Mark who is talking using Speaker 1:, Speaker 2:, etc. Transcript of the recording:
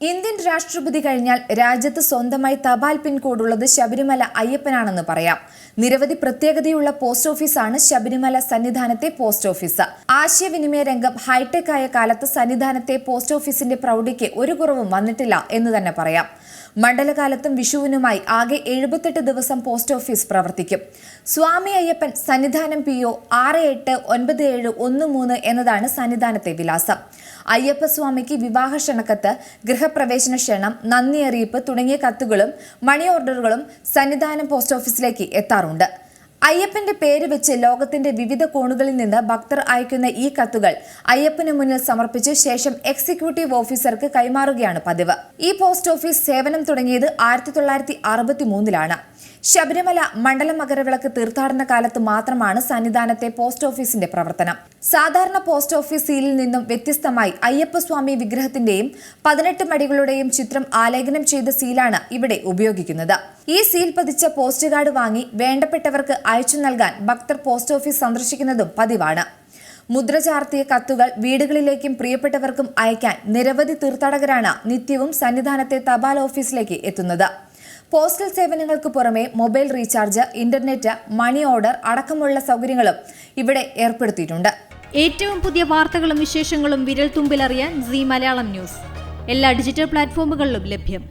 Speaker 1: Indian രാഷ്ട്രപതി കഴിഞ്ഞാൽ രാജ്യത്ത് സ്വന്തമായി തപാൽ പിൻ കോഡുള്ളത് ശബരിമല അയ്യപ്പനാണെന്ന് പറയാം. നിരവധി പ്രത്യേകതയുള്ള പോസ്റ്റ് ഓഫീസാണ് ശബരിമല സന്നിധാനത്തെ പോസ്റ്റ് ഓഫീസ്. ആശയവിനിമയ രംഗം ഹൈടെക് ആയ കാലത്ത് സന്നിധാനത്തെ പോസ്റ്റ് ഓഫീസിന്റെ പ്രൗഢിക്ക് ഒരു കുറവും വന്നിട്ടില്ല എന്ന് തന്നെ പറയാം. മണ്ഡലകാലത്തും വിഷുവിനുമായി ആകെ എഴുപത്തെട്ട് ദിവസം പോസ്റ്റ് ഓഫീസ് പ്രവർത്തിക്കും. സ്വാമി അയ്യപ്പൻ സന്നിധാനം പി ഒ ആറ് എട്ട് ഒൻപത് ഏഴ് ഒന്ന് മൂന്ന് എന്നതാണ് സന്നിധാനത്തെ വിലാസം. അയ്യപ്പസ്വാമിക്ക് വിവാഹ ക്ഷണക്കത്ത് ഗൃഹപ്രവേശന ക്ഷണം നന്ദി അറിയിപ്പ് തുടങ്ങിയ കത്തുകളും മണി ഓർഡറുകളും സന്നിധാനം പോസ്റ്റ് ഓഫീസിലേക്ക് എത്താറുണ്ട്. അയ്യപ്പന്റെ പേര് വെച്ച് ലോകത്തിന്റെ വിവിധ കോണുകളിൽ നിന്ന് ഭക്തർ അയക്കുന്ന ഈ കത്തുകൾ അയ്യപ്പന് മുന്നിൽ സമർപ്പിച്ച് ശേഷം എക്സിക്യൂട്ടീവ് ഓഫീസർക്ക് കൈമാറുകയാണ് പതിവ്. ഈ പോസ്റ്റ് ഓഫീസ് സേവനം തുടങ്ങിയത് ആയിരത്തി തൊള്ളായിരത്തി അറുപത്തി മൂന്നിലാണ് ശബരിമല മണ്ഡല മകരവിളക്ക് തീർത്ഥാടന കാലത്ത് മാത്രമാണ് സന്നിധാനത്തെ പോസ്റ്റ് ഓഫീസിന്റെ പ്രവർത്തനം. സാധാരണ പോസ്റ്റ് ഓഫീസ് സീലിൽ നിന്നും വ്യത്യസ്തമായി അയ്യപ്പസ്വാമി വിഗ്രഹത്തിന്റെയും പതിനെട്ട് മടികളുടെയും ചിത്രം ആലേഖനം ചെയ്ത സീലാണ് ഇവിടെ ഉപയോഗിക്കുന്നത്. ഈ സീൽ പതിച്ച പോസ്റ്റ് കാർഡ് വാങ്ങി വേണ്ടപ്പെട്ടവർക്ക് അയച്ചു നൽകാൻ ഭക്തർ പോസ്റ്റ് ഓഫീസ് സന്ദർശിക്കുന്നതും പതിവാണ്. മുദ്ര ചാർത്തിയ കത്തുകൾ വീടുകളിലേക്കും പ്രിയപ്പെട്ടവർക്കും അയക്കാൻ നിരവധി തീർത്ഥാടകരാണ് നിത്യവും സന്നിധാനത്തെ തപാൽ ഓഫീസിലേക്ക് എത്തുന്നത്. പോസ്റ്റൽ സേവനങ്ങൾക്ക് പുറമെ mobile recharge internet money order അടക്കമുള്ള സൗകര്യങ്ങളും ഇവിടെ ഏർപ്പെടുത്തിയിട്ടുണ്ട്.
Speaker 2: ഏറ്റവും പുതിയ വാർത്തകളും വിശേഷങ്ങളും വിരൽ തുമ്പിലറിയാൻ സി മലയാളം ന്യൂസ്. എല്ലാ ഡിജിറ്റൽ പ്ലാറ്റ്ഫോമുകളിലും ലഭ്യം.